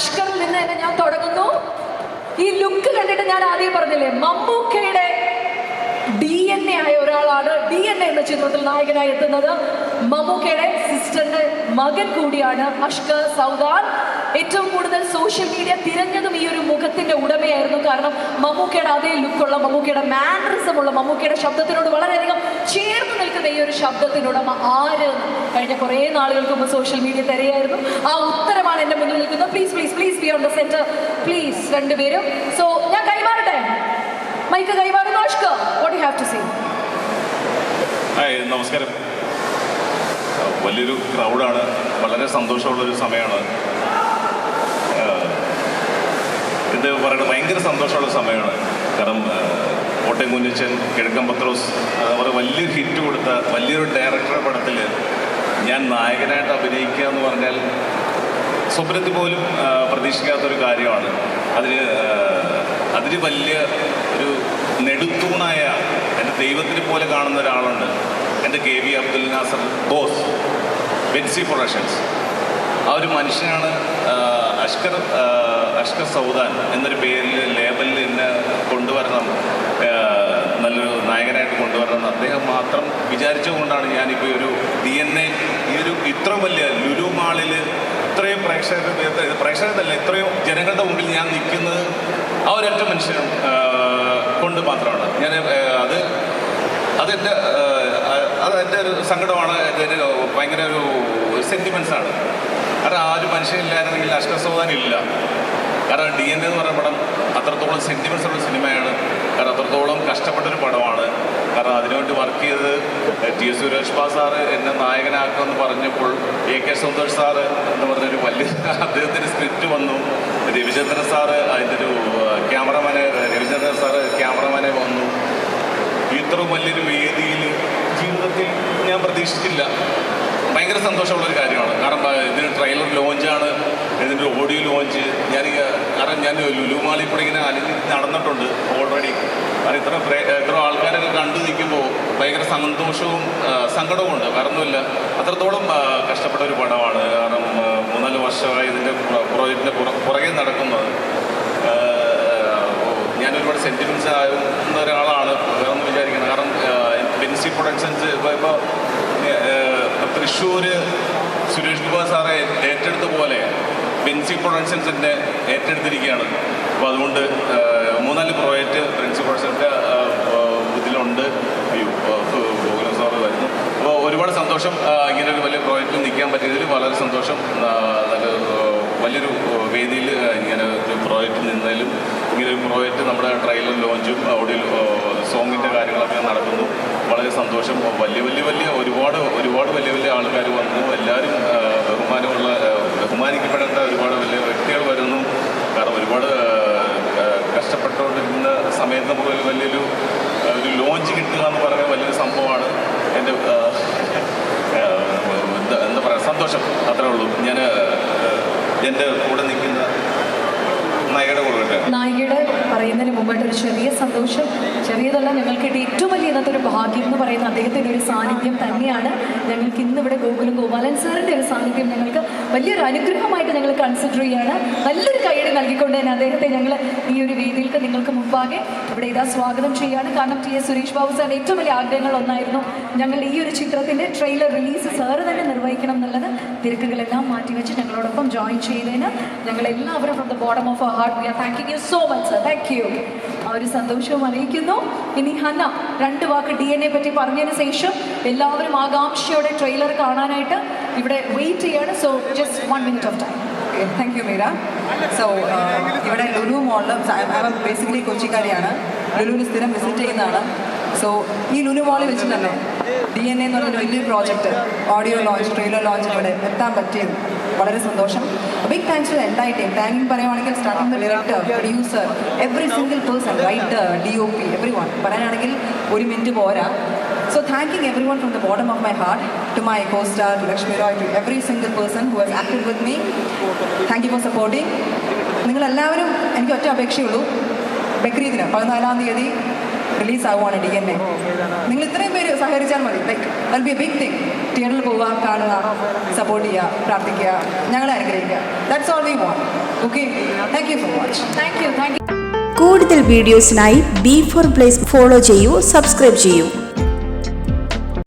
അഷ്കറിൽ നിന്ന് തന്നെ ഞാൻ തുടങ്ങുന്നു. ഈ ലുക്ക് കണ്ടിട്ട് ഞാൻ ആദ്യം പറഞ്ഞില്ലേ മമ്മൂക്കയുടെ ഡി എൻ എ ആയ ഒരാളാണ്. ഡി എൻ എ എന്ന ചിത്രത്തിൽ നായകനായി എത്തുന്നത്. മമ്മൂക്കയുടെ സിസ്റ്ററിന്റെ മകൻ കൂടിയാണ് അഷ്കർ സൗദാൻ. ഏറ്റവും കൂടുതൽ സോഷ്യൽ മീഡിയ തിരഞ്ഞതും ഈ ഒരു മുഖത്തിന്റെ ഉടമയായിരുന്നു. കാരണം മമ്മൂക്കയുടെ അതേ ലുക്കുള്ള മമ്മൂക്കയുടെ മാനറിസം ഉള്ള മമ്മൂക്കയുടെ ശബ്ദത്തിനോട് വളരെയധികം ചേർന്ന് നിൽക്കുന്ന ഈ ഒരു ശബ്ദത്തിനുടമ ആര് കഴിഞ്ഞ കുറേ നാളുകൾക്ക് മുമ്പ് സോഷ്യൽ മീഡിയ തിരയായിരുന്നു. ആ ഉത്തരമാണ് എന്റെ മുന്നിൽ നിൽക്കുന്നത്. Please please please be on the centre please രണ്ടുപേരും. സോ ഞാൻ കൈമാറട്ടെ? മൈക്ക് കൈമാറുന്നു അഷ്ക what you have to see നമസ്കാരം. വലിയൊരു ക്രൗഡാണ് വളരെ സന്തോഷമുള്ളൊരു സമയമാണ്. ഇത് പറയുന്നത് ഭയങ്കര സന്തോഷമുള്ള സമയമാണ്. കാരണം കോട്ടയം കുഞ്ഞച്ചൻ കിഴക്കൻ പത്രോസ് അതുപോലെ വലിയൊരു ഹിറ്റ് കൊടുത്ത വലിയൊരു ഡയറക്ടറുടെ പടത്തിൽ ഞാൻ നായകനായിട്ട് അഭിനയിക്കുക എന്ന് പറഞ്ഞാൽ സ്വപ്നത്തിൽ പോലും പ്രതീക്ഷിക്കാത്തൊരു കാര്യമാണ്. അതിന് അതിന് വലിയ ഒരു നെടുത്തൂണായ എന്റെ ദൈവത്തിനെ പോലെ കാണുന്ന ഒരാളുണ്ട്. എന്റെ K V Abdul Nasser boss. Benzy productions ആ ഒരു മനുഷ്യനാണ് അഷ്കർ അഷ്കർ സൗദാൻ എന്നൊരു പേരിൽ ലേബലിൽ എന്നെ കൊണ്ടുവരണം നല്ലൊരു നായകനായിട്ട് കൊണ്ടുവരണം. അദ്ദേഹം മാത്രം വിചാരിച്ചുകൊണ്ടാണ് ഞാനിപ്പോൾ ഒരു ഡി എൻ എ ഈ ഒരു ഇത്ര വലിയ ലുലു മാളിൽ ഇത്രയും പ്രേക്ഷകർ പ്രേക്ഷകരല്ല ഇത്രയും ജനങ്ങളുടെ മുമ്പിൽ ഞാൻ നിൽക്കുന്നത് ആ ഒരൊറ്റ മനുഷ്യനും കൊണ്ട് മാത്രമാണ്. ഞാൻ അത് അതെന്റെ അത് എന്റെ ഒരു സങ്കടമാണ്. ഒരു ഭയങ്കര ഒരു സെന്റിമെൻസ് ആണ്. കാരണം ആ ഒരു മനുഷ്യനില്ലായിരുന്നെങ്കിൽ അഷ്കർ ഇല്ല കാരണം ഡി എൻ എന്ന് പറയുന്ന പടം അത്രത്തോളം സെന്റിമെൻസ് ഉള്ള സിനിമയാണ്. കാരണം അത്രത്തോളം കഷ്ടപ്പെട്ടൊരു പടമാണ്. കാരണം അതിനുവേണ്ടി വർക്ക് ചെയ്തത് ടി എസ് സുരേഷ് ബാ സാറ് എന്നെ നായകനാക്കുമെന്ന് പറഞ്ഞപ്പോൾ എ കെ സന്തോഷ് സാറ് എന്ന് പറഞ്ഞൊരു വലിയ അദ്ദേഹത്തിന്റെ സ്ക്രിപ്റ്റ് വന്നു. രവിചന്ദ്രൻ സാറ് അതിന്റെ ഒരു ക്യാമറമാനെ രവിചന്ദ്രൻ സാറ് ക്യാമറമാനെ വന്നു. ഇത്ര വലിയൊരു വേദിയിൽ ജീവിതത്തിൽ ഞാൻ പ്രതീക്ഷിച്ചില്ല ഭയങ്കര സന്തോഷമുള്ളൊരു കാര്യമാണ്. കാരണം ഇതിന് ട്രെയിലർ ലോഞ്ചാണ് ഇതിന്റെ ഓഡിയോ ലോഞ്ച് ഞാൻ കാരണം ഞാൻ ലുലുമാളിൽ കൂടെ ഇങ്ങനെ അലിഞ്ഞ് നടന്നിട്ടുണ്ട് ഓൾറെഡി കാരണം ഇത്ര ഇത്ര ആൾക്കാരൊക്കെ കണ്ടു നിൽക്കുമ്പോൾ ഭയങ്കര സന്തോഷവും സങ്കടവും ഉണ്ട് കാരണം ഒന്നുമില്ല അത്രത്തോളം കഷ്ടപ്പെട്ട ഒരു പടമാണ്. കാരണം മൂന്നാൽ വർഷമായി ഇതിന്റെ പ്രോജക്റ്റിന്റെ പുറകെ നടക്കുന്നത്. ഞാൻ ഒരുപാട് സെന്റിമെൻസ് ആകുന്ന ഒരാളാണ്. പ്രൊഡക്ഷൻസ് ഇപ്പോൾ തൃശ്ശൂര് സുരേഷ് കുമാർ സാറെ ഏറ്റെടുത്ത പോലെ ബെൻസി പ്രൊഡക്ഷൻസിന്റെ ഏറ്റെടുത്തിരിക്കുകയാണ്. അപ്പോൾ അതുകൊണ്ട് മൂന്നാൽ പ്രോജക്റ്റ് ബെൻസി പ്രൊഡക്ഷന്റെ ഇതിലുണ്ട്. സാറ് വരുന്നു. അപ്പോൾ ഒരുപാട് സന്തോഷം ഇങ്ങനെ ഒരു വലിയ പ്രോജക്റ്റിൽ നിൽക്കാൻ പറ്റിയതിൽ വളരെ സന്തോഷം. നല്ല വലിയൊരു വേദിയിൽ ഇങ്ങനെ ഒരു പ്രോജക്റ്റ് നിന്നതിലും ഇങ്ങനെ ഒരു പ്രോജക്റ്റ് നമ്മുടെ ട്രെയിലർ ലോഞ്ചും ഓഡിയോ സോങ്ങിന്റെ കാര്യങ്ങളൊക്കെ നടക്കുന്നു. വളരെ സന്തോഷം. വലിയ വലിയ വലിയ ഒരുപാട് ഒരുപാട് വലിയ വലിയ ആൾക്കാർ വന്നു. എല്ലാവരും ബഹുമാനമുള്ള ബഹുമാനിക്കപ്പെടേണ്ട ഒരുപാട് വലിയ വ്യക്തികൾ വരുന്നു. കാരണം ഒരുപാട് കഷ്ടപ്പെട്ടുകൊണ്ടിരുന്ന സമയത്ത് നമുക്ക് ഒരു വലിയൊരു ഒരു ലോഞ്ച് കിട്ടുക എന്ന് പറയുന്നത് വലിയൊരു സംഭവമാണ്. എന്റെ എന്താ പറയുക സന്തോഷം. അത്രേ ഉള്ളൂ. ഞാൻ എന്റെ കൂടെ നിൽക്കുന്ന നായികയുടെ കൂടെ നായികയുടെ പറയുന്നതിന് മുമ്പായിട്ട് ഒരു ചെറിയ സന്തോഷം. ചെറിയതല്ല ഞങ്ങൾക്ക് ഏറ്റവും ഒരു ഭാഗ്യം എന്ന് പറയുന്ന അദ്ദേഹത്തിന്റെ ഒരു സാന്നിധ്യം തന്നെയാണ് ഞങ്ങൾക്ക് ഇന്ന് ഇവിടെ ഗോകുലം ഗോപാലൻ സാറിന്റെ ഒരു സാന്നിധ്യം ഞങ്ങൾക്ക് വലിയൊരു അനുഗ്രഹമായിട്ട് ഞങ്ങൾ കൺസിഡർ ചെയ്യുകയാണ് നല്ലൊരു കൈയടി നൽകിക്കൊണ്ട് തന്നെ അദ്ദേഹത്തെ ഞങ്ങൾ ഈ ഒരു വേദിയിലേക്ക് നിങ്ങൾക്ക് മുമ്പാകെ ഇവിടെ ഇതാ സ്വാഗതം ചെയ്യുകയാണ് കാരണം ടി എസ് സുരേഷ് ബാബു സാറിന്റെ ഏറ്റവും വലിയ ആഗ്രഹങ്ങൾ ഒന്നായിരുന്നു ഞങ്ങൾ ഈ ഒരു ചിത്രത്തിന്റെ ട്രെയിലർ റിലീസ് സാറ് തന്നെ നിർവഹിക്കണം എന്നുള്ളത്. തിരക്കുകളെല്ലാം മാറ്റിവെച്ച് ഞങ്ങളോടൊപ്പം ജോയിൻ ചെയ്തതിന് ഞങ്ങൾ എല്ലാവരും from the bottom of our heart we are thanking you so much sir thank you ആ ഒരു സന്തോഷവും അറിയിക്കുന്നു ഇനി ഹന്ന രണ്ട് വാക്ക് ഡി എൻ എ പറ്റി പറഞ്ഞതിന് ശേഷം എല്ലാവരും ആകാംക്ഷയോടെ ട്രെയിലർ കാണാനായിട്ട് ഇവിടെ വെയിറ്റ് ചെയ്യാണ്. So just one minute of time thank you Meera so ഇവിടെ ലുലു മോളിൽ ബേസിക്കലി കൊച്ചിക്കാരിയാണ്. ലുലുവിന് സ്ഥിരം വിസിറ്റ് ചെയ്യുന്നതാണ്. സോ ഈ ലുലു മോളിൽ വെച്ചിട്ടുണ്ടല്ലോ ഡി എൻ എന്ന് പറഞ്ഞൊരു വലിയൊരു project audio launch trailer launch ഇവിടെ എത്താൻ പറ്റിയത്. വളരെ സന്തോഷം. Big thanks to entire team thank പറയുവാണെങ്കിൽ starting director producer every single person writer D O P every one പറയാനാണെങ്കിൽ ഒരു മിനിറ്റ് പോരാ. So thanking everyone from the bottom of my heart, to my co-star, to Lakshmi Roy, to every single person who has acted with me. Thank you for supporting. നിങ്ങളെല്ലാവരും എനിക്ക് ഒറ്റ അപേക്ഷയുള്ളൂ ബക്രീദിന് പതിനാലാം തീയതി release ആവുകയാണ് D N A നിങ്ങൾ ഇത്രയും പേര് സഹകരിച്ചാൽ മതി. ലൈക്ക് ബി ബിഗ് തിങ് തിയേറ്ററിൽ പോവുക കാണുക സപ്പോർട്ട് ചെയ്യുക പ്രാർത്ഥിക്കുക ഞങ്ങളെ അനുഗ്രഹിക്കുക. കൂടുതൽ വീഡിയോസിനായി ബി ഫോർ പ്ലേസ് ഫോളോ ചെയ്യൂ സബ്സ്ക്രൈബ് ചെയ്യൂ.